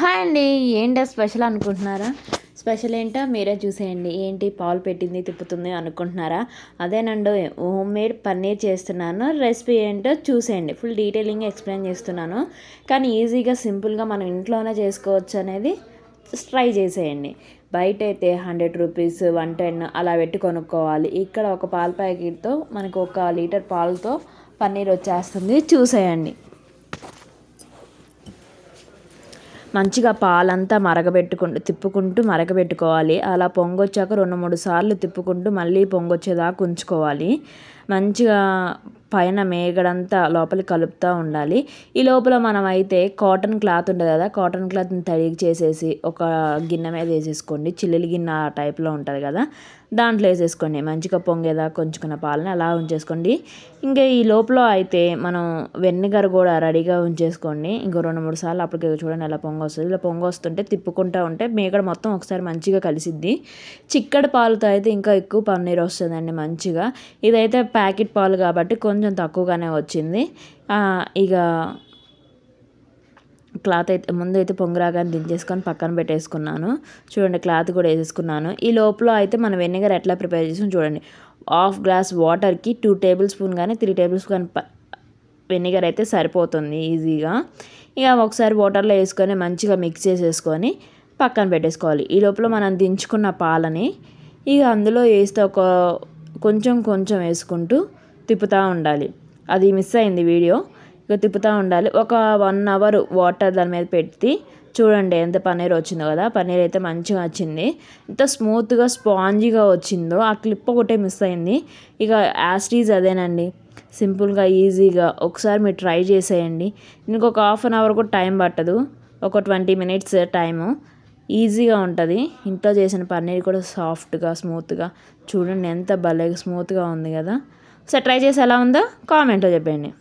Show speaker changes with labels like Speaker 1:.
Speaker 1: Hi అండి. ఏంటో special అనుకుంటున్నారా? స్పెషల్ ఏంటో? మీరే చూసేయండి. ఏంటి? పాలు పెట్టింది తిప్పుతుంది అనుకుంటున్నారా? అదేనండి హోమ్ మేడ్ పన్నీర్ చేస్తున్నాను. రెసిపీ ఏంటో చూసేయండి. ఫుల్ డీటెయిలింగ్ ఎక్స్ప్లెయిన్ చేస్తున్నాను. కానీ ఈజీగా సింపుల్గా మనం ఇంట్లోనే చేసుకోవచ్చు అనేది ట్రై చేసేయండి. బయట అయితే హండ్రెడ్ రూపీస్ వన్ టెన్ అలా పెట్టి కొనుక్కోవాలి. ఇక్కడ ఒక పాల ప్యాకెట్తో మనకు ఒక లీటర్ పాలతో పన్నీర్ వచ్చేస్తుంది. చూసేయండి. మంచిగా పాలంతా మరగబెట్టుకుంటూ తిప్పుకుంటూ మరగబెట్టుకోవాలి. అలా పొంగొచ్చాక రెండు మూడు సార్లు తిప్పుకుంటూ మళ్ళీ పొంగొచ్చేదాకా ఉంచుకోవాలి. మంచిగా పైన మేగడంతా లోపలికి కలుపుతూ ఉండాలి. ఈ లోపల మనం అయితే కాటన్ క్లాత్ ఉంటుంది కదా కాటన్ క్లాత్ని తడిగి చేసేసి ఒక గిన్నె మీద వేసేసుకోండి. చిల్లులు గిన్నె ఆ టైప్లో ఉంటుంది కదా దాంట్లో వేసేసుకోండి. మంచిగా పొంగేదా కొంచుకున్న పాలని అలా ఉంచేసుకోండి. ఇంకా ఈ లోపల అయితే మనం వెన్నగర కూడా రెడీగా ఉంచేసుకోండి. ఇంకో రెండు మూడు సార్లు అప్పటికి చూడండి ఎలా పొంగ వస్తుంది. ఇలా పొంగ వస్తుంటే తిప్పుకుంటూ ఉంటే మేకడ మొత్తం ఒకసారి మంచిగా కలిసిద్ది. చిక్కడి పాలతో అయితే ఇంకా ఎక్కువ పన్నీర్ వస్తుందండి మంచిగా. ఇదైతే ప్యాకెట్ పాలు కాబట్టి కొంచెం తక్కువగానే వచ్చింది. ఇక క్లాత్ అయితే ముందు అయితే పొంగరాగాన్ని దించేసుకొని పక్కన పెట్టేసుకున్నాను. చూడండి క్లాత్ కూడా వేసేసుకున్నాను. ఈ లోపల అయితే మనం వెనిగర్ ఎట్లా ప్రిపేర్ చేసాం చూడండి. హాఫ్ గ్లాస్ వాటర్కి టూ టేబుల్ స్పూన్ కానీ త్రీ టేబుల్ స్పూన్ వెనిగర్ అయితే సరిపోతుంది ఈజీగా. ఇక ఒకసారి వాటర్లో వేసుకొని మంచిగా మిక్స్ చేసేసుకొని పక్కన పెట్టేసుకోవాలి. ఈ లోపల మనం దించుకున్న పాలని ఇక అందులో వేస్తే ఒక కొంచెం కొంచెం వేసుకుంటూ తిప్పుతూ ఉండాలి. అది మిస్ అయింది వీడియో. ఇక తిప్పుతూ ఉండాలి. ఒక వన్ అవర్ వాటర్ దాని మీద పెట్టి చూడండి ఎంత పన్నీర్ వచ్చిందో కదా. పన్నీర్ అయితే మంచిగా వచ్చింది. ఎంత స్మూత్గా స్పాంజీగా వచ్చిందో. ఆ క్లిప్ ఒకటే మిస్ అయింది. ఇక యాస్టీజ్ అదేనండి. సింపుల్గా ఈజీగా ఒకసారి మీరు ట్రై చేసేయండి. ఇంకొక హాఫ్ అన్ అవర్ కూడా టైం పట్టదు. ఒక ట్వంటీ మినిట్స్ టైము. ఈజీగా ఉంటుంది. ఇంట్లో చేసిన పన్నీర్ కూడా సాఫ్ట్గా స్మూత్గా. చూడండి ఎంత భలే స్మూత్గా ఉంది కదా. ఒకసారి ట్రై చేసి ఎలా ఉందో కామెంట్లో చెప్పండి